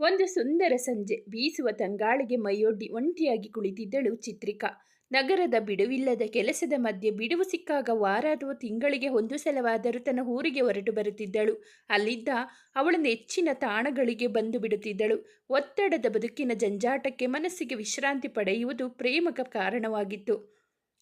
ಒಂದು ಸುಂದರ ಸಂಜೆ. ಬೀಸುವ ತಂಗಾಳಿಗೆ ಮೈಯೊಡ್ಡಿ ಒಂಟಿಯಾಗಿ ಕುಳಿತಿದ್ದಳು ಚಿತ್ರಿಕಾ. ನಗರದ ಬಿಡುವಿಲ್ಲದ ಕೆಲಸದ ಮಧ್ಯೆ ಬಿಡುವು ಸಿಕ್ಕಾಗ ವಾರ ಅಥವಾ ತಿಂಗಳಿಗೆ ಒಂದು ಸಲವಾದರೂ ತನ್ನ ಊರಿಗೆ ಹೊರಟು ಬರುತ್ತಿದ್ದಳು. ಅಲ್ಲಿದ್ದ ಅವಳ ನೆಚ್ಚಿನ ತಾಣಗಳಿಗೆ ಬಂದು ಬಿಡುತ್ತಿದ್ದಳು. ಒತ್ತಡದ ಬದುಕಿನ ಜಂಜಾಟಕ್ಕೆ ಮನಸ್ಸಿಗೆ ವಿಶ್ರಾಂತಿ ಪಡೆಯುವುದು ಪ್ರೇಮಕ ಕಾರಣವಾಗಿತ್ತು.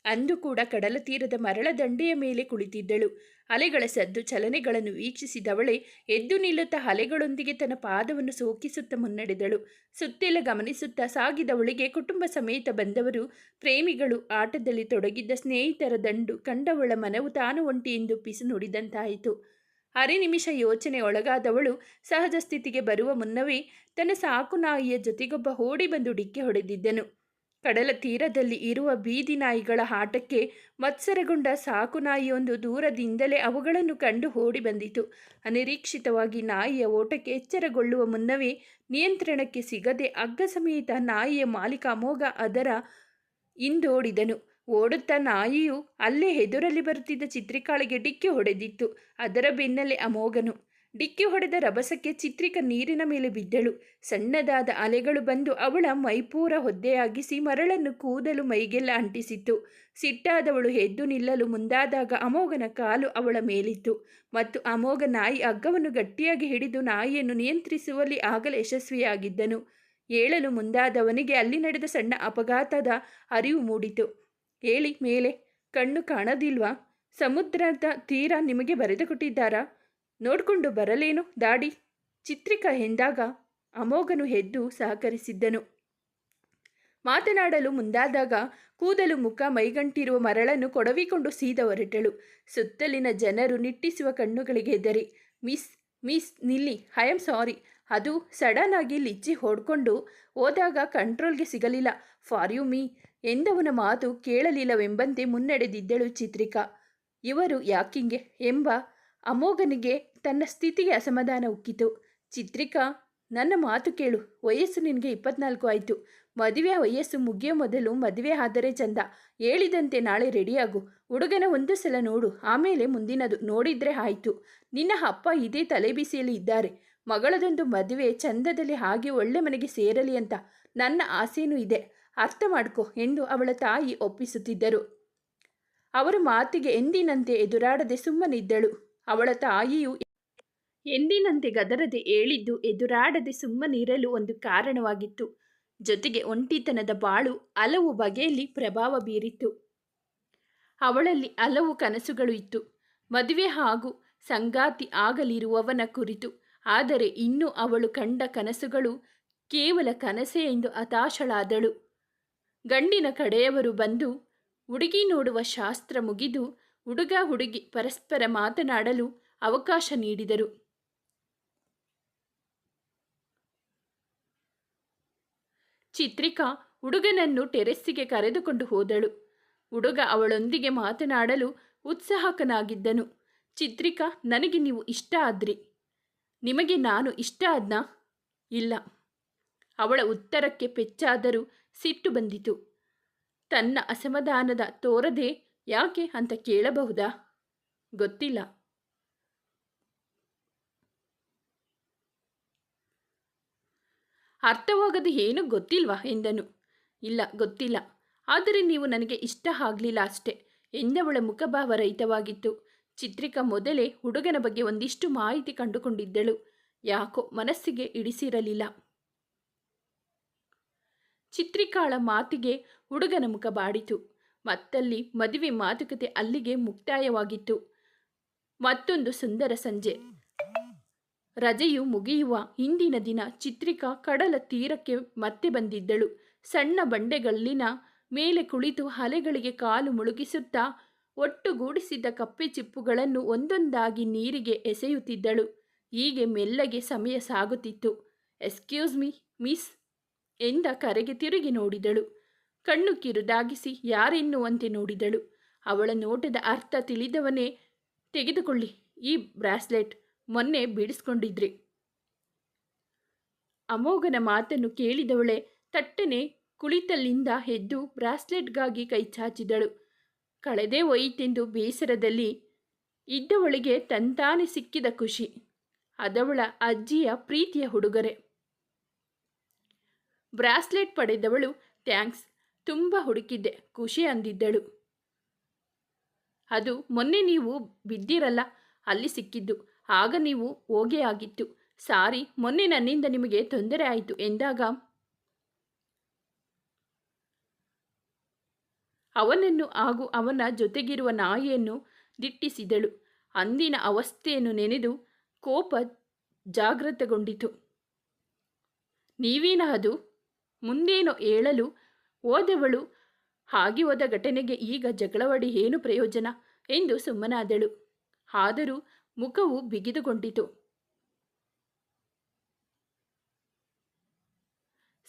ಅಂದು ಕೂಡ ಕಡಲ ತೀರದ ಮರಳ ದಂಡೆಯ ಮೇಲೆ ಕುಳಿತಿದ್ದಳು. ಅಲೆಗಳ ಸದ್ದು ಚಲನೆಗಳನ್ನು ವೀಕ್ಷಿಸಿದವಳೆ ಎದ್ದು ನಿಲ್ಲುತ್ತಾ ಅಲೆಗಳೊಂದಿಗೆ ತನ್ನ ಪಾದವನ್ನು ಸೋಕಿಸುತ್ತಾ ಮುನ್ನಡೆದಳು. ಸುತ್ತೆಲ್ಲ ಗಮನಿಸುತ್ತಾ ಸಾಗಿದವಳಿಗೆ ಕುಟುಂಬ ಸಮೇತ ಬಂದವರು ಪ್ರೇಮಿಗಳು. ಆಟದಲ್ಲಿ ತೊಡಗಿದ್ದ ಸ್ನೇಹಿತರ ದಂಡು ಕಂಡವಳ ಮನವು ತಾನು ಒಂಟಿ ಎಂದು ಪಿಸು ನುಡಿದಂತಾಯಿತು. ಅರೆ ನಿಮಿಷ ಯೋಚನೆ ಒಳಗಾದವಳು ಸಹಜ ಸ್ಥಿತಿಗೆ ಬರುವ ಮುನ್ನವೇ ತನ್ನ ಸಾಕು ನಾಯಿಯ ಜೊತೆಗೊಬ್ಬ ಓಡಿ ಬಂದು ಡಿಕ್ಕಿ ಹೊಡೆದಿದ್ದನು. ಕಡಲ ತೀರದಲ್ಲಿ ಇರುವ ಬೀದಿ ನಾಯಿಗಳ ಆಟಕ್ಕೆ ಮತ್ಸರಗೊಂಡ ಸಾಕು ನಾಯಿಯೊಂದು ದೂರದಿಂದಲೇ ಅವುಗಳನ್ನು ಕಂಡು ಓಡಿ ಬಂದಿತು. ಅನಿರೀಕ್ಷಿತವಾಗಿ ನಾಯಿಯ ಓಟಕ್ಕೆ ಎಚ್ಚರಗೊಳ್ಳುವ ಮುನ್ನವೇ ನಿಯಂತ್ರಣಕ್ಕೆ ಸಿಗದೆ ಅಗ್ಗ ಸಮೇತ ನಾಯಿಯ ಮಾಲೀಕ ಅಮೋಘ ಅದರ ಹಿಂದೋಡಿದನು. ಓಡುತ್ತಾ ನಾಯಿಯು ಅಲ್ಲೇ ಎದುರಲ್ಲಿ ಬರುತ್ತಿದ್ದ ಚಿತ್ರಿಕಾಳಿಗೆ ಡಿಕ್ಕಿ ಹೊಡೆದಿತ್ತು. ಅದರ ಬೆನ್ನಲ್ಲೇ ಅಮೋಘನು ಡಿಕ್ಕಿ ಹೊಡೆದ ರಭಸಕ್ಕೆ ಚಿತ್ರಿಕ ನೀರಿನ ಮೇಲೆ ಬಿದ್ದಳು. ಸಣ್ಣದಾದ ಅಲೆಗಳು ಬಂದು ಅವಳ ಮೈಪೂರ ಹೊದ್ದೆಯಾಗಿಸಿ ಮರಳನ್ನು ಕೂದಲು ಮೈಗೆಲ್ಲ ಅಂಟಿಸಿತ್ತು. ಸಿಟ್ಟಾದವಳು ಎದ್ದು ನಿಲ್ಲಲು ಮುಂದಾದಾಗ ಅಮೋಘನ ಕಾಲು ಅವಳ ಮೇಲಿತ್ತು. ಮತ್ತು ಅಮೋಘ ನಾಯಿ ಅಗ್ಗವನ್ನು ಗಟ್ಟಿಯಾಗಿ ಹಿಡಿದು ನಾಯಿಯನ್ನು ನಿಯಂತ್ರಿಸುವಲ್ಲಿ ಆಗಲೇ ಯಶಸ್ವಿಯಾಗಿದ್ದನು. ಏಳಲು ಮುಂದಾದವನಿಗೆ ಅಲ್ಲಿ ನಡೆದ ಸಣ್ಣ ಅಪಘಾತದ ಅರಿವು ಮೂಡಿತು. ಹೇಳಿ, ಮೇಲೆ ಕಣ್ಣು ಕಾಣದಿಲ್ವಾ? ಸಮುದ್ರದ ತೀರ ನಿಮಗೆ ಬರೆದು ಕೊಟ್ಟಿದ್ದಾರಾ ನೋಡ್ಕೊಂಡು ಬರಲೇನು ದಾಡಿ? ಚಿತ್ರಿಕ ಎಂದಾಗ ಅಮೋಘನು ಎದ್ದು ಸಹಕರಿಸಿದ್ದನು. ಮಾತನಾಡಲು ಮುಂದಾದಾಗ ಕೂದಲು ಮುಖ ಮೈಗಂಟಿರುವ ಮರಳನ್ನು ಕೊಡವಿಕೊಂಡು ಸೀದ ಹೊರಟಳು ಸುತ್ತಲಿನ ಜನರು ನಿಟ್ಟಿಸುವ ಕಣ್ಣುಗಳಿಗೆ ಹೆದರಿ, ಮಿಸ್ ಮಿಸ್, ನಿಲ್ಲಿ, ಐ ಆಮ್ ಸಾರಿ. ಅದು ಸಡನ್ ಆಗಿ ಲಿಚ್ಚಿ ಹೊಡ್ಕೊಂಡು ಹೋದಾಗ ಕಂಟ್ರೋಲ್ಗೆ ಸಿಗಲಿಲ್ಲ. ಫಾರ್ ಯು ಮೀ ಎಂದವನ ಮಾತು ಕೇಳಲಿಲ್ಲವೆಂಬಂತೆ ಮುನ್ನಡೆದಿದ್ದಳು ಚಿತ್ರಿಕಾ. ಇವರು ಯಾಕಿಂಗೆ? ಎಂಬ ಅಮೋಘನಿಗೆ ತನ್ನ ಸ್ಥಿತಿಗೆ ಅಸಮಾಧಾನ ಉಕ್ಕಿತು. ಚಿತ್ರಿಕಾ, ನನ್ನ ಮಾತು ಕೇಳು. ವಯಸ್ಸು ನಿನಗೆ ಇಪ್ಪತ್ನಾಲ್ಕು ಆಯಿತು. ಮದುವೆ ವಯಸ್ಸು ಮುಗಿಯೋ ಮೊದಲು ಮದುವೆ ಆದರೆ ಚಂದ. ಹೇಳಿದಂತೆ ನಾಳೆ ರೆಡಿಯಾಗು. ಹುಡುಗನ ಒಂದು ಸಲ ನೋಡು. ಆಮೇಲೆ ಮುಂದಿನದು. ನೋಡಿದ್ರೆ ಆಯಿತು. ನಿನ್ನ ಅಪ್ಪ ಇದೇ ತಲೆಬಿಸಿಯಲ್ಲಿ ಇದ್ದಾರೆ. ಮಗಳದೊಂದು ಮದುವೆ ಚಂದದಲ್ಲಿ ಹಾಗೆ ಒಳ್ಳೆ ಮನೆಗೆ ಸೇರಲಿ ಅಂತ ನನ್ನ ಆಸೆಯೂ ಇದೆ. ಅರ್ಥ ಮಾಡ್ಕೊ ಎಂದು ಅವಳ ತಾಯಿ ಒಪ್ಪಿಸುತ್ತಿದ್ದರು. ಅವರ ಮಾತಿಗೆ ಎಂದಿನಂತೆ ಎದುರಾಡದೆ ಸುಮ್ಮನಿದ್ದಳು. ಅವಳ ತಾಯಿಯು ಎಂದಿನಂತೆ ಗದರದೆ ಏಳಿದ್ದು ಎದುರಾಡದೆ ಸುಮ್ಮನಿರಲು ಒಂದು ಕಾರಣವಾಗಿತ್ತು. ಜೊತೆಗೆ ಒಂಟಿತನದ ಬಾಳು ಹಲವು ಬಗೆಯಲ್ಲಿ ಪ್ರಭಾವ ಬೀರಿತು ಅವಳಲ್ಲಿ ಹಲವು ಕನಸುಗಳು ಇತ್ತು. ಮದುವೆ ಹಾಗೂ ಸಂಗಾತಿ ಆಗಲಿರುವವನ ಕುರಿತು. ಆದರೆ ಇನ್ನೂ ಅವಳು ಕಂಡ ಕನಸುಗಳು ಕೇವಲ ಕನಸೇ ಎಂದು ಹತಾಶಳಾದಳು. ಗಂಡಿನ ಕಡೆಯವರು ಬಂದು ಹುಡುಗಿ ನೋಡುವ ಶಾಸ್ತ್ರ ಮುಗಿದು ಹುಡುಗ ಹುಡುಗಿ ಪರಸ್ಪರ ಮಾತನಾಡಲು ಅವಕಾಶ ನೀಡಿದರು. ಚಿತ್ರಿಕಾ ಹುಡುಗನನ್ನು ಟೆರೆಸ್ಸಿಗೆ ಕರೆದುಕೊಂಡು ಹೋದಳು. ಹುಡುಗ ಅವಳೊಂದಿಗೆ ಮಾತನಾಡಲು ಉತ್ಸಾಹಕನಾಗಿದ್ದನು. ಚಿತ್ರಿಕಾ, ನನಗೆ ನೀವು ಇಷ್ಟ ಆದ್ರಿ. ನಿಮಗೆ ನಾನು ಇಷ್ಟ ಆದ್ನಾ? ಇಲ್ಲ. ಅವಳ ಉತ್ತರಕ್ಕೆ ಪೆಚ್ಚಾದರೂ ಸಿಟ್ಟು ಬಂದಿತು. ತನ್ನ ಅಸಮಾಧಾನದ ತೋರದೆ ಯಾಕೆ ಅಂತ ಕೇಳಬಹುದಾ? ಗೊತ್ತಿಲ್ಲ. ಅರ್ಥವಾಗದು ಏನು ಗೊತ್ತಿಲ್ವಾ ಎಂದನು. ಇಲ್ಲ, ಗೊತ್ತಿಲ್ಲ. ಆದರೆ ನೀವು ನನಗೆ ಇಷ್ಟ ಆಗಲಿಲ್ಲ ಅಷ್ಟೆ. ಎಂದವಳ ಮುಖಭಾವ ರಹಿತವಾಗಿತ್ತು ಚಿತ್ರಿಕಾ ಮೊದಲೇ ಹುಡುಗನ ಬಗ್ಗೆ ಒಂದಿಷ್ಟು ಮಾಹಿತಿ ಕಂಡುಕೊಂಡಿದ್ದಳು. ಯಾಕೋ ಮನಸ್ಸಿಗೆ ಇಡಿಸಿರಲಿಲ್ಲ. ಚಿತ್ರಿಕಾಳ ಮಾತಿಗೆ ಹುಡುಗನ ಮುಖ ಬಾಡಿತು. ಮತ್ತಲ್ಲಿ ಮದುವೆ ಮಾತುಕತೆ ಅಲ್ಲಿಗೆ ಮುಕ್ತಾಯವಾಗಿತ್ತು. ಮತ್ತೊಂದು ಸುಂದರ ಸಂಜೆ. ರಜೆಯು ಮುಗಿಯುವ ಹಿಂದಿನ ದಿನ ಚಿತ್ರಿಕಾ ಕಡಲ ತೀರಕ್ಕೆ ಮತ್ತೆ ಬಂದಿದ್ದಳು. ಸಣ್ಣ ಬಂಡೆಗಲ್ಲಿನ ಮೇಲೆ ಕುಳಿತು ಅಲೆಗಳಿಗೆ ಕಾಲು ಮುಳುಗಿಸುತ್ತಾ ಒಟ್ಟುಗೂಡಿಸಿದ್ದ ಕಪ್ಪೆ ಚಿಪ್ಪುಗಳನ್ನು ಒಂದೊಂದಾಗಿ ನೀರಿಗೆ ಎಸೆಯುತ್ತಿದ್ದಳು. ಹೀಗೆ ಮೆಲ್ಲಗೆ ಸಮಯ ಸಾಗುತ್ತಿತ್ತು. ಎಸ್ಕ್ಯೂಸ್ ಮೀ ಮಿಸ್ ಎಂದ ಕರೆಗೆ ತಿರುಗಿ ನೋಡಿದಳು. ಕಣ್ಣು ಕಿರುದಾಗಿಸಿ ಯಾರೆನ್ನುವಂತೆ ನೋಡಿದಳು. ಅವಳ ನೋಟದ ಅರ್ಥ ತಿಳಿದವನೇ, ತೆಗೆದುಕೊಳ್ಳಿ, ಈ ಬ್ರಾಸ್ಲೆಟ್ ಮೊನ್ನೆ ಬಿಡಿಸ್ಕೊಂಡಿದ್ರಿ. ಅಮೋಘನ ಮಾತನ್ನು ಕೇಳಿದವಳೆ ತಟ್ಟನೆ ಕುಳಿತಲ್ಲಿಂದ ಎದ್ದು ಬ್ರಾಸ್ಲೆಟ್ಗಾಗಿ ಕೈ ಚಾಚಿದಳು. ಕಳೆದೇ ಒಯ್ಯಿತೆಂದು ಬೇಸರದಲ್ಲಿ ಇದ್ದವಳಿಗೆ ತಂತಾನೆ ಸಿಕ್ಕಿದ ಖುಷಿ. ಅದವಳ ಅಜ್ಜಿಯ ಪ್ರೀತಿಯ ಹುಡುಗರೆ ಬ್ರಾಸ್ಲೆಟ್ ಪಡೆದವಳು ಥ್ಯಾಂಕ್ಸ್. ತುಂಬ ಹುಡುಕಿದ್ದೆ, ಖುಷಿ ಅಂದಿದ್ದಳು. ಅದು ಮೊನ್ನೆ ನೀವು ಬಿದ್ದಿರಲ್ಲ, ಅಲ್ಲಿ ಸಿಕ್ಕಿದ್ದು. ಆಗ ನೀವು ಹೋಗೇ ಆಗಿತ್ತು. ಸಾರಿ, ಮೊನ್ನೆ ನನ್ನಿಂದ ನಿಮಗೆ ತೊಂದರೆ ಆಯಿತು, ಎಂದಾಗ? ಅವನನ್ನು ಹಾಗೂ ಅವನ ಜೊತೆಗಿರುವ ನಾಯಿಯನ್ನು ದಿಟ್ಟಿಸಿದಳು. ಅಂದಿನ ಅವಸ್ಥೆಯನ್ನು ನೆನೆದು ಕೋಪ ಜಾಗೃತಗೊಂಡಿತು ನೀವೇನ ಅದು ಮುಂದೇನೋ ಹೇಳಲು ಹೋದವಳು ಹಾಗೆ ಹೋದ ಘಟನೆಗೆ ಈಗ ಜಗಳವಾಡಿ ಏನು ಪ್ರಯೋಜನ? ಎಂದು ಸುಮ್ಮನಾದಳು. ಆದರೂ ಮುಖವು ಬಿಗಿದುಕೊಂಡಿತು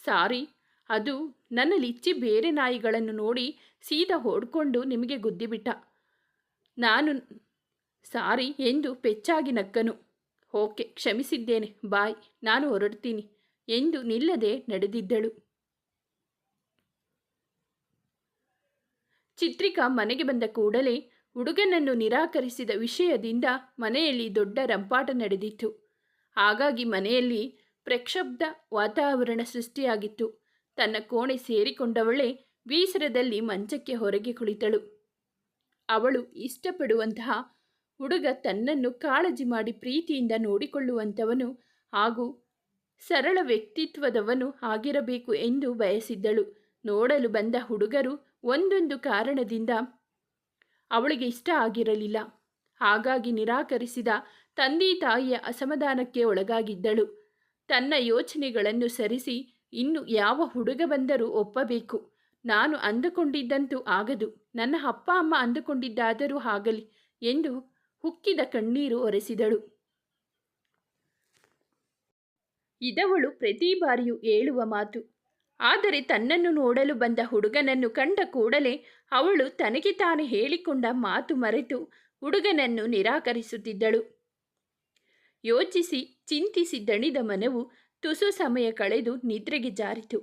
ಸಾರಿ, ಅದು ನನ್ನ ಲಿಚ್ಚಿ ಬೇರೆ ನಾಯಿಗಳನ್ನು ನೋಡಿ ಸೀದಾ ಹೊಡ್ಕೊಂಡು ನಿಮಗೆ ಗುದ್ದಿಬಿಟ್ಟ. ನಾನು ಸಾರಿ ಎಂದು ಪೆಚ್ಚಾಗಿ ನಕ್ಕನು. ಓಕೆ, ಕ್ಷಮಿಸಿದ್ದೇನೆ. ಬಾಯ್, ನಾನು ಹೊರಡ್ತೀನಿ ಎಂದು ನಿಲ್ಲದೆ ನಡೆದಿದ್ದಳು. ಚಿತ್ರಿಕಾ ಮನೆಗೆ ಬಂದ ಕೂಡಲೇ ಹುಡುಗನನ್ನು ನಿರಾಕರಿಸಿದ ವಿಷಯದಿಂದ ಮನೆಯಲ್ಲಿ ದೊಡ್ಡ ರಂಪಾಟ ನಡೆದಿತ್ತು. ಹಾಗಾಗಿ ಮನೆಯಲ್ಲಿ ಪ್ರಕ್ಷಬ್ಧ ವಾತಾವರಣ ಸೃಷ್ಟಿಯಾಗಿತ್ತು. ತನ್ನ ಕೋಣೆ ಸೇರಿಕೊಂಡವಳೇ ಬೀಸರದಲ್ಲಿ ಮಂಚಕ್ಕೆ ಹೊರಗೆ ಕುಳಿತಳು. ಅವಳು ಇಷ್ಟಪಡುವಂತಹ ಹುಡುಗ ತನ್ನನ್ನು ಕಾಳಜಿ ಮಾಡಿ ಪ್ರೀತಿಯಿಂದ ನೋಡಿಕೊಳ್ಳುವಂಥವನು ಹಾಗೂ ಸರಳ ವ್ಯಕ್ತಿತ್ವದವನು ಆಗಿರಬೇಕು ಎಂದು ಬಯಸಿದ್ದಳು. ನೋಡಲು ಬಂದ ಹುಡುಗರು ಒಂದೊಂದು ಕಾರಣದಿಂದ ಅವಳಿಗೆ ಇಷ್ಟ ಆಗಿರಲಿಲ್ಲ. ಹಾಗಾಗಿ ನಿರಾಕರಿಸಿದ ತಂದೆ ತಾಯಿಯ ಅಸಮಾಧಾನಕ್ಕೆ ಒಳಗಾಗಿದ್ದಳು. ತನ್ನ ಯೋಚನೆಗಳನ್ನು ಸರಿಸಿ ಇನ್ನು ಯಾವ ಹುಡುಗ ಬಂದರೂ ಒಪ್ಪಬೇಕು. ನಾನು ಅಂದುಕೊಂಡಿದ್ದಂತೂ ಆಗದು. ನನ್ನ ಅಪ್ಪ ಅಮ್ಮ ಅಂದುಕೊಂಡಿದ್ದಾದರೂ ಆಗಲಿ ಎಂದು ಹುಕ್ಕಿದ ಕಣ್ಣೀರು ಒರೆಸಿದಳು. ಇದವಳು ಪ್ರತಿ ಬಾರಿಯೂ ಹೇಳುವ ಮಾತು ಆದರೆ ತನ್ನನ್ನು ನೋಡಲು ಬಂದ ಹುಡುಗನನ್ನು ಕಂಡ ಕೂಡಲೇ ಅವಳು ತನಗೆ ತಾನು ಹೇಳಿಕೊಂಡ ಮಾತು ಮರೆತು ಹುಡುಗನನ್ನು ನಿರಾಕರಿಸುತ್ತಿದ್ದಳು. ಯೋಚಿಸಿ ಚಿಂತಿಸಿ ದಣಿದ ಮನವು ತುಸು ಸಮಯ ಕಳೆದು ನಿದ್ರೆಗೆ ಜಾರಿತು.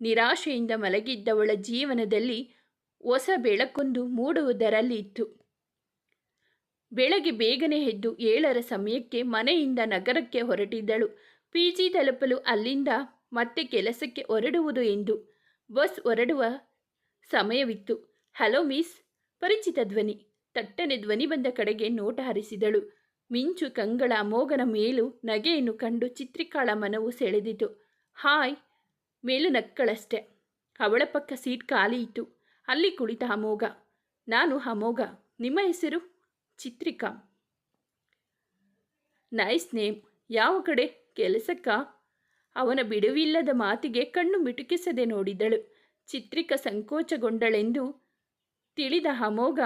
ನಿರಾಶೆಯಿಂದ ಮಲಗಿದ್ದವಳ ಜೀವನದಲ್ಲಿ ಹೊಸ ಬೆಳಕೊಂದು ಮೂಡುವುದರಲ್ಲಿ ಇತ್ತು. ಬೆಳಗ್ಗೆ ಬೇಗನೆ ಎದ್ದು ಏಳರ ಸಮಯಕ್ಕೆ ಮನೆಯಿಂದ ನಗರಕ್ಕೆ ಹೊರಟಿದ್ದಳು. ಪಿಜಿ ತಲುಪಲು ಅಲ್ಲಿಂದ ಮತ್ತೆ ಕೆಲಸಕ್ಕೆ ಹೊರಡುವುದು ಎಂದು ಬಸ್ ಹೊರಡುವ ಸಮಯವಿತ್ತು. ಹಲೋ ಮಿಸ್, ಪರಿಚಿತ ಧ್ವನಿ. ತಟ್ಟನೆ ಧ್ವನಿ ಬಂದ ಕಡೆಗೆ ನೋಟ ಹರಿಸಿದಳು. ಮಿಂಚು ಕಂಗಳ ಮೋಗನ ಮೇಲೂ ನಗೆಯನ್ನು ಕಂಡು ಚಿತ್ರಿಕಾಳ ಮನವು ಸೆಳೆದಿತು. ಹಾಯ್, ಮೇಲು ನಕ್ಕಳಷ್ಟೆ. ಅವಳ ಪಕ್ಕ ಸೀಟ್ ಖಾಲಿ ಇತ್ತು. ಅಲ್ಲಿ ಕುಳಿತ ಅಮೋಘ ನಾನು ಅಮೋಘ ನಿಮ್ಮ ಹೆಸರು? ಚಿತ್ರಿಕಾ. Nice name. ಯಾವ ಕಡೆ? ಕೆಲಸಕ್ಕ? ಅವನ ಬಿಡುವಿಲ್ಲದ ಮಾತಿಗೆ ಕಣ್ಣು ಮಿಟುಕಿಸದೆ ನೋಡಿದಳು. ಚಿತ್ರಿಕ ಸಂಕೋಚಗೊಂಡಳೆಂದು ತಿಳಿದ ಅಮೋಘ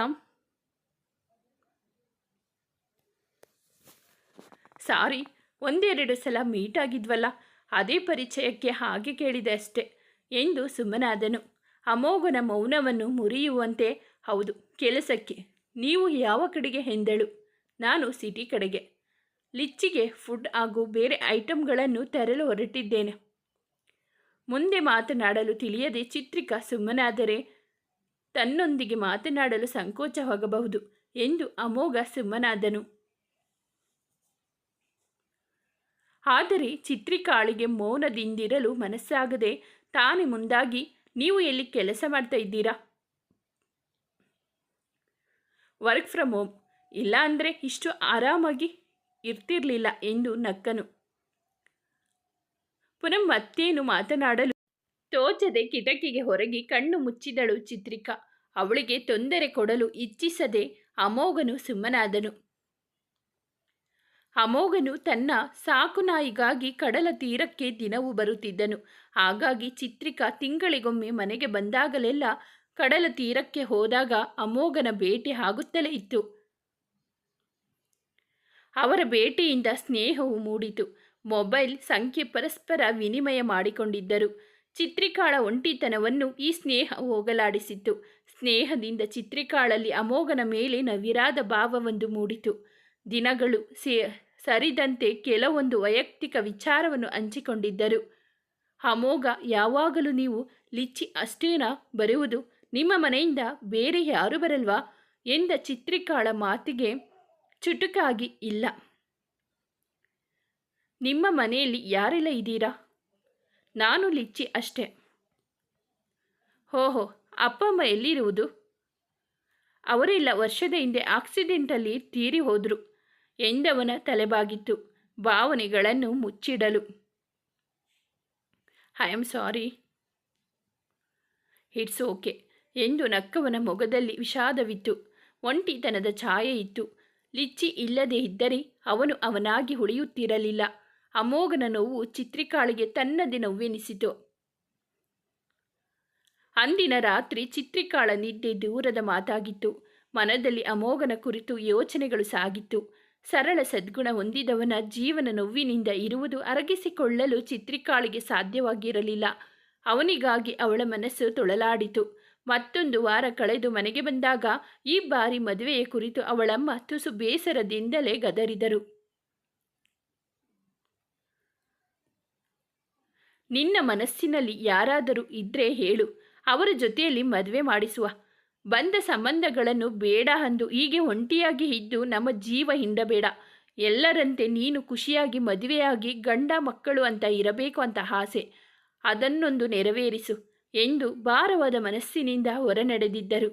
ಸಾರಿ, ಒಂದೆರಡು ಸಲ ಮೀಟ್ ಆಗಿದ್ವಲ್ಲ ಅದೇ ಪರಿಚಯಕ್ಕೆ ಹಾಗೆ ಕೇಳಿದೆ ಅಷ್ಟೆ, ಎಂದು ಸುಮ್ಮನಾದನು. ಅಮೋಘನ ಮೌನವನ್ನು ಮುರಿಯುವಂತೆ, ಹೌದು, ಕೆಲಸಕ್ಕೆ, ನೀವು ಯಾವ ಕಡೆಗೆ ಎಂದಳು? ನಾನು ಸಿಟಿ ಕಡೆಗೆ. ಲಿಚ್ಚಿಗೆ ಫುಡ್ ಹಾಗೂ ಬೇರೆ ಐಟಮ್ಗಳನ್ನು ತರಲು ಹೊರಟಿದ್ದೇನೆ. ಮುಂದೆ ಮಾತನಾಡಲು ತಿಳಿಯದೆ ಚಿತ್ರಿಕಾ ಸುಮ್ಮನಾದರೆ ತನ್ನೊಂದಿಗೆ ಮಾತನಾಡಲು ಸಂಕೋಚವಾಗಬಹುದು ಎಂದು ಅಮೋಘ ಸುಮ್ಮನಾದನು. ಆದರೆ ಚಿತ್ರಿಕಾಳಿಗೆ ಮೌನದಿಂದಿರಲು ಮನಸ್ಸಾಗದೆ ತಾನೇ ಮುಂದಾಗಿ, ನೀವು ಎಲ್ಲಿ ಕೆಲಸ ಮಾಡ್ತಾ ಇದ್ದೀರಾ? Work from home. ಇಲ್ಲ ಅಂದರೆ ಇಷ್ಟು ಆರಾಮಾಗಿ ಇರ್ತಿರಲಿಲ್ಲ ಎಂದು ನಕ್ಕನು. ಪುನಃ ಮತ್ತೇನು ಮಾತನಾಡಲು? ತೋಚದೆ ಕಿಟಕಿಗೆ ಹೊರಗೆ ಕಣ್ಣು ಮುಚ್ಚಿದಳು ಚಿತ್ರಿಕಾ. ಅವಳಿಗೆ ತೊಂದರೆ ಕೊಡಲು ಇಚ್ಛಿಸದೆ ಅಮೋಘನು ಸುಮ್ಮನಾದನು. ಅಮೋಘನು ತನ್ನ ಸಾಕು ನಾಯಿಗಾಗಿ ಕಡಲ ತೀರಕ್ಕೆ ದಿನವೂ ಬರುತ್ತಿದ್ದನು. ಹಾಗಾಗಿ ಚಿತ್ರಿಕಾ ತಿಂಗಳಿಗೊಮ್ಮೆ ಮನೆಗೆ ಬಂದಾಗಲೆಲ್ಲ ಕಡಲ ತೀರಕ್ಕೆ ಹೋದಾಗ ಅಮೋಘನ ಭೇಟಿ ಆಗುತ್ತಲೇ ಇತ್ತು. ಅವರ ಭೇಟಿಯಿಂದ ಸ್ನೇಹವು ಮೂಡಿತು. ಮೊಬೈಲ್ ಸಂಖ್ಯೆ ಪರಸ್ಪರ ವಿನಿಮಯ ಮಾಡಿಕೊಂಡಿದ್ದರು. ಚಿತ್ರಿಕಾಳ ಒಂಟಿತನವನ್ನು ಈ ಸ್ನೇಹ ಹೋಗಲಾಡಿಸಿತ್ತು. ಸ್ನೇಹದಿಂದ ಚಿತ್ರಿಕಾಳಲ್ಲಿ ಅಮೋಘನ ಮೇಲೆ ನವಿರಾದ ಭಾವವೊಂದು ಮೂಡಿತು. ದಿನಗಳು ಸರಿದಂತೆ ಕೆಲವೊಂದು ವೈಯಕ್ತಿಕ ವಿಚಾರವನ್ನು ಹಂಚಿಕೊಂಡಿದ್ದರು. ಅಮೋಘ, ಯಾವಾಗಲೂ ನೀವು ಲಿಚ್ಚಿ ಅಷ್ಟೇನಾ? ಬರುವುದು ನಿಮ್ಮ ಮನೆಯಿಂದ ಬೇರೆ ಯಾರು ಬರಲ್ವಾ? ಎಂದ ಚಿತ್ರಿಕಾಳ ಮಾತಿಗೆ ಚುಟುಕಾಗಿ ಇಲ್ಲ. ನಿಮ್ಮ ಮನೆಯಲ್ಲಿ ಯಾರೆಲ್ಲ ಇದ್ದೀರಾ? ನಾನು ಲಿಚ್ಚಿ ಅಷ್ಟೇ. ಓಹೋ, ಅಪ್ಪ, ಅಮ್ಮ ಎಲ್ಲಿರುವುದು? ಅವರೆಲ್ಲ ವರ್ಷದ ಹಿಂದೆ ಆಕ್ಸಿಡೆಂಟಲ್ಲಿ ತೀರಿ ಹೋದರು. ಎಂದವನ ತಲೆಬಾಗಿತ್ತು, ಭಾವನೆಗಳನ್ನು ಮುಚ್ಚಿಡಲು. I am sorry it's okay ಎಂದು ನಕ್ಕವನ ಮೊಗದಲ್ಲಿ ವಿಷಾದವಿತ್ತು. ಒಂಟಿತನದ ಛಾಯೆ ಇತ್ತು. ಲಿಚ್ಚಿ ಇಲ್ಲದೇ ಇದ್ದರೆ ಅವನು ಅವನಾಗಿ ಉಳಿಯುತ್ತಿರಲಿಲ್ಲ. ಅಮೋಘನ ನೋವು ಚಿತ್ರಿಕಾಳಿಗೆ ತನ್ನದೇ ನೋವೆನಿಸಿತು. ಅಂದಿನ ರಾತ್ರಿ ಚಿತ್ರಿಕಾಳ ನಿದ್ದೆ ದೂರದ ಮಾತಾಗಿತ್ತು. ಮನದಲ್ಲಿ ಅಮೋಘನ ಕುರಿತು ಯೋಚನೆಗಳು ಸಾಗಿತ್ತು. ಸರಳ ಸದ್ಗುಣ ಹೊಂದಿದವನ ಜೀವನ ನೋವಿನಿಂದ ಇರುವುದು ಅರಗಿಸಿಕೊಳ್ಳಲು ಚಿತ್ರಿಕಾಳಿಗೆ ಸಾಧ್ಯವಾಗಿರಲಿಲ್ಲ. ಅವನಿಗಾಗಿ ಅವಳ ಮನಸ್ಸು ತೊಳಲಾಡಿತು. ಮತ್ತೊಂದು ವಾರ ಕಳೆದು ಮನೆಗೆ ಬಂದಾಗ ಈ ಬಾರಿ ಮದುವೆಯ ಕುರಿತು ಅವಳಮ್ಮ ತುಸು ಬೇಸರದಿಂದಲೇ ಗದರಿದರು. ನಿನ್ನ ಮನಸ್ಸಿನಲ್ಲಿ ಯಾರಾದರೂ ಇದ್ರೆ ಹೇಳು, ಅವರ ಜೊತೆಯಲ್ಲಿ ಮದುವೆ ಮಾಡಿಸುವ. ಬಂದ ಸಂಬಂಧಗಳನ್ನು ಬೇಡ ಅಂದು ಹೀಗೆ ಒಂಟಿಯಾಗಿ ಇದ್ದು ನಮ್ಮ ಜೀವ ಹಿಂಡಬೇಡ. ಎಲ್ಲರಂತೆ ನೀನು ಖುಷಿಯಾಗಿ ಮದುವೆಯಾಗಿ ಗಂಡ ಮಕ್ಕಳು ಅಂತ ಇರಬೇಕು ಅಂತ ಆಸೆ. ಅದನ್ನೊಂದು ನೆರವೇರಿಸು. ಎಂದು ಭಾರವಾದ ಮನಸ್ಸಿನಿಂದ ಹೊರನಡೆದಿದ್ದರು.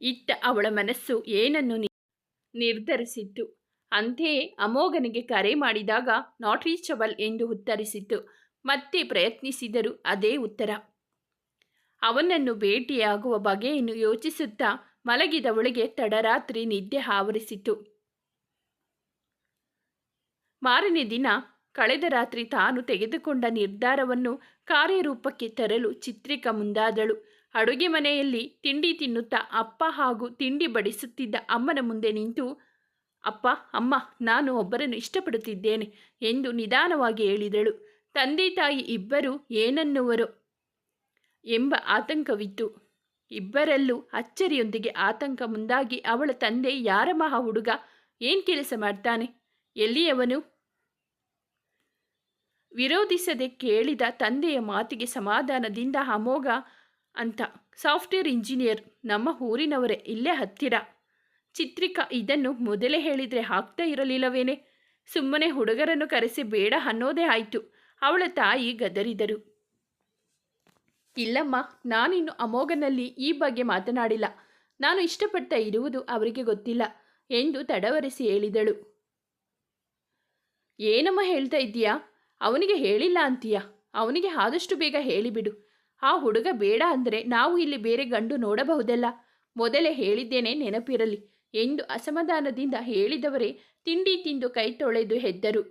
ಇತ್ತ ಅವಳ ಮನಸ್ಸು ಏನನ್ನು ನಿರ್ಧರಿಸಿತ್ತು? ಅಂತೆಯೇ ಅಮೋಘನಿಗೆ ಕರೆ ಮಾಡಿದಾಗ ನಾಟ್ ರೀಚಬಲ್ ಎಂದು ಉತ್ತರಿಸಿತ್ತು. ಮತ್ತೆ ಪ್ರಯತ್ನಿಸಿದರು ಅದೇ ಉತ್ತರ. ಅವನನ್ನು ಭೇಟಿಯಾಗುವ ಬಗೆಯನ್ನು ಯೋಚಿಸುತ್ತಾ ಮಲಗಿದವಳಿಗೆ ತಡರಾತ್ರಿ ನಿದ್ದೆ ಆವರಿಸಿತು. ಮಾರನೇ ದಿನ ಕಳೆದ ರಾತ್ರಿ ತಾನು ತೆಗೆದುಕೊಂಡ ನಿರ್ಧಾರವನ್ನು ಕಾರ್ಯರೂಪಕ್ಕೆ ತರಲು ಚಿತ್ರಿಕ ಮುಂದಾದಳು. ಅಡುಗೆ ಮನೆಯಲ್ಲಿ ತಿಂಡಿ ತಿನ್ನುತ್ತಾ ಅಪ್ಪ ಹಾಗೂ ತಿಂಡಿ ಬಡಿಸುತ್ತಿದ್ದ ಅಮ್ಮನ ಮುಂದೆ ನಿಂತು, ಅಪ್ಪ, ಅಮ್ಮ, ನಾನು ಒಬ್ಬರನ್ನು ಇಷ್ಟಪಡುತ್ತಿದ್ದೇನೆ ಎಂದು ನಿಧಾನವಾಗಿ ಹೇಳಿದಳು. ತಂದೆ ತಾಯಿ ಇಬ್ಬರು ಏನನ್ನುವರು ಎಂಬ ಆತಂಕವಿತ್ತು. ಇಬ್ಬರಲ್ಲೂ ಅಚ್ಚರಿಯೊಂದಿಗೆ ಆತಂಕ ಮುಂದಾಗಿ ಅವಳ ತಂದೆ ಯಾರ ಮಹಾ ಹುಡುಗ? ಏನು ಕೆಲಸ ಮಾಡ್ತಾನೆ? ಎಲ್ಲಿಯವನು? ವಿರೋಧಿಸದೆ ಕೇಳಿದ ತಂದೆಯ ಮಾತಿಗೆ ಸಮಾಧಾನದಿಂದ ಅಮೋಘ ಅಂತ, ಸಾಫ್ಟ್ವೇರ್ ಇಂಜಿನಿಯರ್, ನಮ್ಮ ಊರಿನವರೇ, ಇಲ್ಲೇ ಹತ್ತಿರ. ಚಿತ್ರಿಕಾ ಇದನ್ನು ಮೊದಲೇ ಹೇಳಿದರೆ ಆಗ್ತಾ ಇರಲಿಲ್ಲವೇನೆ? ಸುಮ್ಮನೆ ಹುಡುಗರನ್ನು ಕರೆಸಿ ಬೇಡ ಅನ್ನೋದೇ ಆಯಿತು. ಅವಳ ತಾಯಿ ಗದರಿದರು. ಇಲ್ಲಮ್ಮ, ನಾನಿನ್ನು ಅಮೋಘನಲ್ಲಿ ಈ ಬಗ್ಗೆ ಮಾತನಾಡಿಲ್ಲ. ನಾನು ಇಷ್ಟಪಡ್ತಾ ಇರುವುದು ಅವರಿಗೆ ಗೊತ್ತಿಲ್ಲ, ಎಂದು ತಡವರಿಸಿ ಹೇಳಿದಳು. ಏನಮ್ಮ ಹೇಳ್ತಾ ಇದ್ದೀಯಾ? ಅವನಿಗೆ ಹೇಳಿಲ್ಲ ಅಂತೀಯ? ಅವನಿಗೆ ಆದಷ್ಟು ಬೇಗ ಹೇಳಿಬಿಡು. ಆ ಹುಡುಗ ಬೇಡ ಅಂದರೆ ನಾವು ಇಲ್ಲಿ ಬೇರೆ ಗಂಡು ನೋಡಬಹುದಲ್ಲ? ಮೊದಲೇ ಹೇಳಿದ್ದೇನೆ ನೆನಪಿರಲಿ ಎಂದು ಅಸಮಾಧಾನದಿಂದ ಹೇಳಿದವರೇ ತಿಂಡಿ ತಿಂದು ಕೈ ತೊಳೆದು ಹೆದ್ದರು.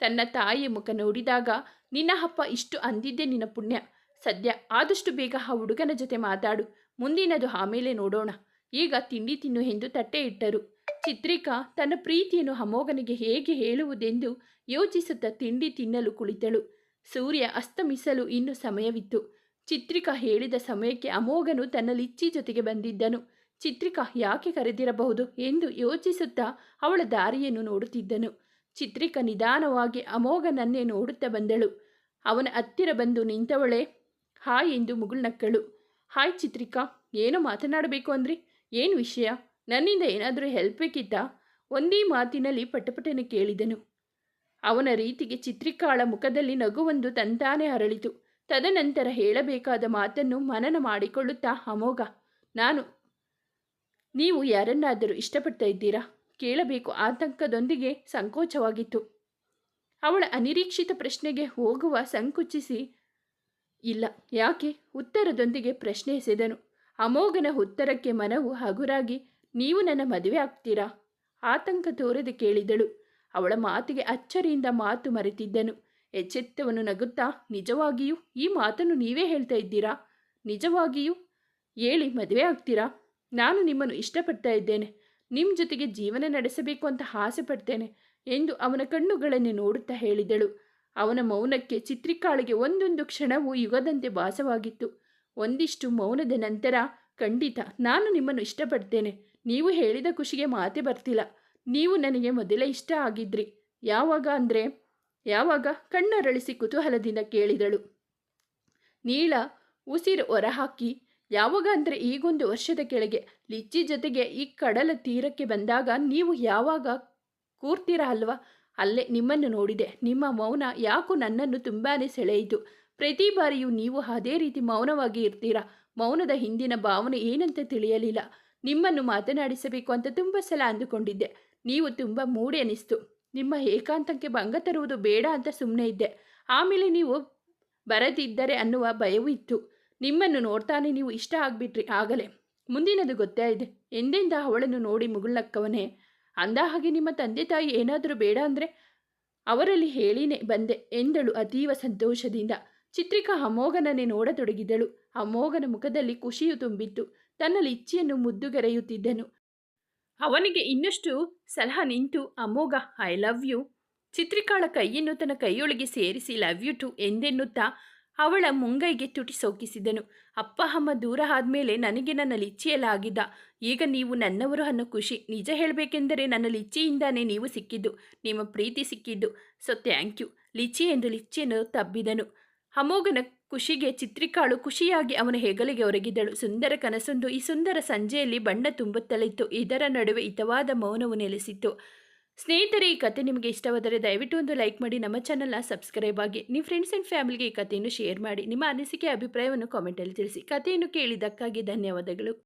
ತನ್ನ ತಾಯಿ ಮುಖ ನೋಡಿದಾಗ, ನಿನ್ನ ಅಪ್ಪ ಇಷ್ಟು ಅಂದಿದ್ದೆ ನಿನ್ನ ಪುಣ್ಯ. ಸದ್ಯ ಆದಷ್ಟು ಬೇಗ ಆ ಹುಡುಗನ ಜೊತೆ ಮಾತಾಡು. ಮುಂದಿನದು ಆಮೇಲೆ ನೋಡೋಣ. ಈಗ ತಿಂಡಿ ತಿನ್ನು ಎಂದು ತಟ್ಟೆ ಇಟ್ಟರು ಚಿತ್ರಿಕಾ ತನ್ನ ಪ್ರೀತಿಯನ್ನು ಅಮೋಘನಿಗೆ ಹೇಗೆ ಹೇಳುವುದೆಂದು ಯೋಚಿಸುತ್ತಾ ತಿಂಡಿ ತಿನ್ನಲು ಕುಳಿತಳು. ಸೂರ್ಯ ಅಸ್ತಮಿಸಲು ಇನ್ನು ಸಮಯವಿತ್ತು. ಚಿತ್ರಿಕಾ ಹೇಳಿದ ಸಮಯಕ್ಕೆ ಅಮೋಘನು ತನ್ನ ಲಿಚ್ಚಿ ಜೊತೆಗೆ ಬಂದಿದ್ದನು. ಚಿತ್ರಿಕಾ ಯಾಕೆ ಕರೆದಿರಬಹುದು ಎಂದು ಯೋಚಿಸುತ್ತಾ ಅವಳ ದಾರಿಯನ್ನು ನೋಡುತ್ತಿದ್ದನು. ಚಿತ್ರಿಕಾ ನಿಧಾನವಾಗಿ ಅಮೋಘನನ್ನೇ ನೋಡುತ್ತಾ ಬಂದಳು. ಅವನ ಹತ್ತಿರ ಬಂದು ನಿಂತವಳೆ, ಹಾಯ್ ಎಂದು ಮುಗುಳ್ನಕ್ಕಳು. ಹಾಯ್ ಚಿತ್ರಿಕಾ, ಏನು ಮಾತನಾಡಬೇಕು ಅಂದ್ರಿ? ಏನು ವಿಷಯ? ನನ್ನಿಂದ ಏನಾದರೂ ಹೆಲ್ಪ್ ಬೇಕಿತ್ತಾ? ಒಂದೇ ಮಾತಿನಲ್ಲಿ ಪಟಪಟನೆ ಕೇಳಿದನು. ಅವನ ರೀತಿಗೆ ಚಿತ್ರಿಕಾಳ ಮುಖದಲ್ಲಿ ನಗುವೊಂದು ತಂತಾನೆ ಅರಳಿತು. ತದನಂತರ ಹೇಳಬೇಕಾದ ಮಾತನ್ನು ಮನನ ಮಾಡಿಕೊಳ್ಳುತ್ತಾ, ಅಮೋಘ, ನಾನು, ನೀವು ಯಾರನ್ನಾದರೂ ಇಷ್ಟಪಡ್ತಾ ಇದ್ದೀರಾ? ಕೇಳಬೇಕು. ಆತಂಕದೊಂದಿಗೆ ಸಂಕೋಚವಾಗಿತ್ತು. ಅವಳ ಅನಿರೀಕ್ಷಿತ ಪ್ರಶ್ನೆಗೆ ಹೋಗುವ ಸಂಕುಚಿಸಿ, ಇಲ್ಲ, ಯಾಕೆ? ಉತ್ತರದೊಂದಿಗೆ ಪ್ರಶ್ನೆ ಎಸೆದನು. ಅಮೋಘನ ಉತ್ತರಕ್ಕೆ ಮನವು ಹಗುರಾಗಿ, ನೀವು ನನ್ನ ಮದುವೆ ಆಗ್ತೀರಾ? ಆತಂಕ ತೋರದೆ ಕೇಳಿದಳು. ಅವಳ ಮಾತಿಗೆ ಅಚ್ಚರಿಯಿಂದ ಮಾತು ಮರೆತಿದ್ದನು. ಎಚ್ಚೆತ್ತವನು ನಗುತ್ತಾ, ನಿಜವಾಗಿಯೂ ಈ ಮಾತನ್ನು ನೀವೇ ಹೇಳ್ತಾ ಇದ್ದೀರಾ? ನಿಜವಾಗಿಯೂ? ಹೇಳಿ, ಮದುವೆ ಆಗ್ತೀರಾ? ನಾನು ನಿಮ್ಮನ್ನು ಇಷ್ಟಪಡ್ತಾ ಇದ್ದೇನೆ. ನಿಮ್ಮ ಜೊತೆಗೆ ಜೀವನ ನಡೆಸಬೇಕು ಅಂತ ಆಸೆ ಪಡ್ತೇನೆ ಎಂದು ಅವನ ಕಣ್ಣುಗಳನ್ನೇ ನೋಡುತ್ತಾ ಹೇಳಿದಳು. ಅವನ ಮೌನಕ್ಕೆ ಚಿತ್ರಿಕಾಳಿಗೆ ಒಂದೊಂದು ಕ್ಷಣವೂ ಯುಗದಂತೆ ಭಾಸವಾಗಿತ್ತು. ಒಂದಿಷ್ಟು ಮೌನದ ನಂತರ ಖಂಡಿತ ನಾನು ನಿಮ್ಮನ್ನು ಇಷ್ಟಪಡ್ತೇನೆ. ನೀವು ಹೇಳಿದ ಖುಷಿಗೆ ಮಾತೆ ಬರ್ತಿಲ್ಲ. ನೀವು ನನಗೆ ಮೊದಲೇ ಇಷ್ಟ ಆಗಿದ್ರಿ. ಯಾವಾಗ ಅಂದರೆ? ಯಾವಾಗ? ಕಣ್ಣರಳಿಸಿ ಕುತೂಹಲದಿಂದ ಕೇಳಿದಳು. ನೀಳ ಉಸಿರು ಹೊರಹಾಕಿ, ಯಾವಾಗ ಅಂದರೆ ಈಗೊಂದು ವರ್ಷದ ಕೆಳಗೆ ಲಿಚ್ಚಿ ಜೊತೆಗೆ ಈ ಕಡಲ ತೀರಕ್ಕೆ ಬಂದಾಗ ನೀವು ಯಾವಾಗ? ಕೂರ್ತೀರಾ ಅಲ್ವಾ? ಅಲ್ಲೇ ನಿಮ್ಮನ್ನು ನೋಡಿದೆ. ನಿಮ್ಮ ಮೌನ ಯಾಕೋ ನನ್ನನ್ನು ತುಂಬಾ ಸೆಳೆಯಿತು. ಪ್ರತಿ ಬಾರಿಯೂ ನೀವು ಅದೇ ರೀತಿ ಮೌನವಾಗಿ ಇರ್ತೀರಾ? ಮೌನದ ಹಿಂದಿನ ಭಾವನೆ ಏನಂತ ತಿಳಿಯಲಿಲ್ಲ. ನಿಮ್ಮನ್ನು ಮಾತನಾಡಿಸಬೇಕು ಅಂತ ತುಂಬ ಸಲ ಅಂದುಕೊಂಡಿದ್ದೆ. ನೀವು ತುಂಬ ಮೂಡಿ ಅನಿಸ್ತು. ನಿಮ್ಮ ಏಕಾಂತಕ್ಕೆ ಭಂಗ ತರುವುದು ಬೇಡ ಅಂತ ಸುಮ್ಮನೆ ಇದ್ದೆ. ಆಮೇಲೆ ನೀವು ಬರದಿದ್ದರೆ ಅನ್ನುವ ಭಯವೂ ಇತ್ತು. ನಿಮ್ಮನ್ನು ನೋಡ್ತಾನೆ ನೀವು ಇಷ್ಟ ಆಗಿಬಿಟ್ರಿ, ಆಗಲೇ. ಮುಂದಿನದು ಗೊತ್ತೇ ಇದೆ. ಎಂದೆಂದ ಅವಳನ್ನು ನೋಡಿ ಮುಗುಳಕ್ಕವನೇ ಅಂದ ಹಾಗೆ ನಿಮ್ಮ ತಂದೆ ತಾಯಿ ಏನಾದರೂ ಬೇಡ ಅಂದರೆ ಅವರಲ್ಲಿ ಹೇಳಿನೇ ಬಂದೆ ಎಂದಳು ಅತೀವ ಸಂತೋಷದಿಂದ. ಚಿತ್ರಿಕಾ ಅಮೋಘನನ್ನೇ ನೋಡತೊಡಗಿದಳು. ಅಮೋಘನ ಮುಖದಲ್ಲಿ ಖುಷಿಯು ತುಂಬಿತ್ತು. ತನ್ನಲ್ಲಿ ಇಚ್ಛೆಯನ್ನು ಮುದ್ದುಗೆರೆಯುತ್ತಿದ್ದನು. ಅವನಿಗೆ ಇನ್ನಷ್ಟು ಸಲಹ ನಿಂತು ಅಮೋಘ ಐ ಲವ್ ಯು ಚಿತ್ರಿಕಾಳ ಕೈಯನ್ನು ತನ್ನ ಕೈಯೊಳಗೆ ಸೇರಿಸಿ ಲವ್ ಯು ಟು ಎಂದೆನ್ನುತ್ತಾ ಅವಳ ಮುಂಗೈಗೆ ತುಟಿ ಸೋಕಿಸಿದನು. ಅಪ್ಪ, ಅಮ್ಮ ದೂರ ಆದಮೇಲೆ ನನಗೆ ನನ್ನ ಲಿಚ್ಚಿಯಲಾಗಿದ್ದ ಈಗ ನೀವು ನನ್ನವರು ಅನ್ನೋ ಖುಷಿ. ನಿಜ ಹೇಳಬೇಕೆಂದರೆ ನನ್ನ ಲಿಚ್ಚಿಯಿಂದಾನೇ ನೀವು ಸಿಕ್ಕಿದ್ದು. ನಿಮ್ಮ ಪ್ರೀತಿ ಸಿಕ್ಕಿದ್ದು. ಸೊ ಥ್ಯಾಂಕ್ ಯು ಲಿಚ್ಚಿ ಎಂದು ಲಿಚ್ಚಿಯನ್ನು ತಬ್ಬಿದನು. ಅಮೋಘನ ಖುಷಿಗೆ ಚಿತ್ರಿಕಾಳು ಖುಷಿಯಾಗಿ ಅವನ ಹೆಗಲಿಗೆ ಒರಗಿದಳು. ಸುಂದರ ಕನಸೊಂದು ಈ ಸುಂದರ ಸಂಜೆಯಲ್ಲಿ ಬಣ್ಣ ತುಂಬುತ್ತಲಿತ್ತು. ಇದರ ನಡುವೆ ಹಿತವಾದ ಮೌನವು ನೆಲೆಸಿತ್ತು. ಸ್ನೇಹಿತರೆ, ಈ ಕತೆ ನಿಮಗೆ ಇಷ್ಟವಾದರೆ ದಯವಿಟ್ಟು ಒಂದು ಲೈಕ್ ಮಾಡಿ, ನಮ್ಮ ಚಾನಲ್ನ ಸಬ್ಸ್ಕ್ರೈಬ್ ಆಗಿ, ನಿಮ್ಮ ಫ್ರೆಂಡ್ಸ್ ಆ್ಯಂಡ್ ಫ್ಯಾಮಿಲಿಗೆ ಈ ಕಥೆಯನ್ನು ಶೇರ್ ಮಾಡಿ, ನಿಮ್ಮ ಅನಿಸಿಕೆ, ಅಭಿಪ್ರಾಯವನ್ನು ಕಾಮೆಂಟಲ್ಲಿ ತಿಳಿಸಿ. ಕಥೆಯನ್ನು ಕೇಳಿದ್ದಕ್ಕಾಗಿ ಧನ್ಯವಾದಗಳು.